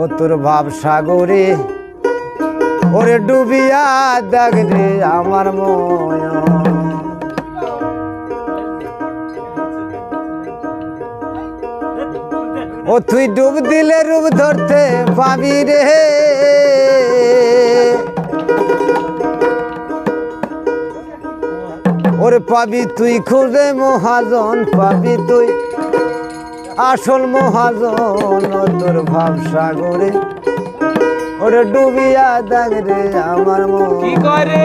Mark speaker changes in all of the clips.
Speaker 1: ও তোর ভাব সাগরে, ওরে ডুবিয়া দেখ রে আমার ময় ও তুই ডুব দিলে রূপ ধরতে পাবি রে। ওরে পাবি তুই খুঁজে মহাজন, পাবি তুই আসল মহাজন তোর ভাব সাগরে ওরে ডুবিয়া দাগ রে আমার মন।
Speaker 2: কি করে?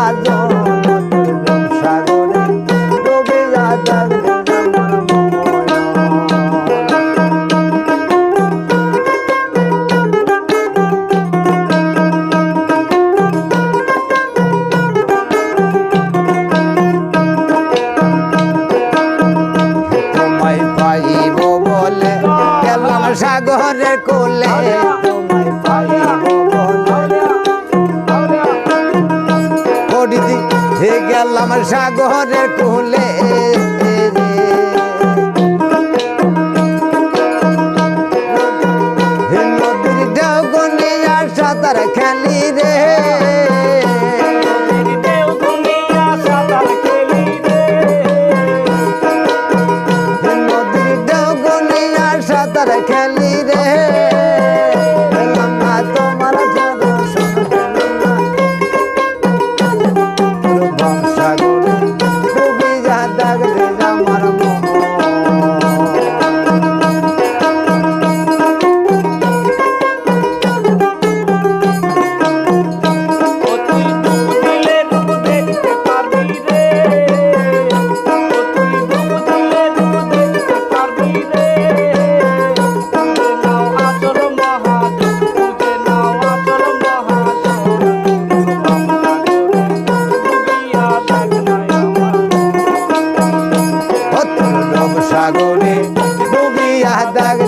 Speaker 1: i don't গেলাম সাগরের কোলে নদীর ডগনে আর সাঁতার খেলি রে।
Speaker 2: সাঁতার খেলি
Speaker 1: ಯಾದಾಗ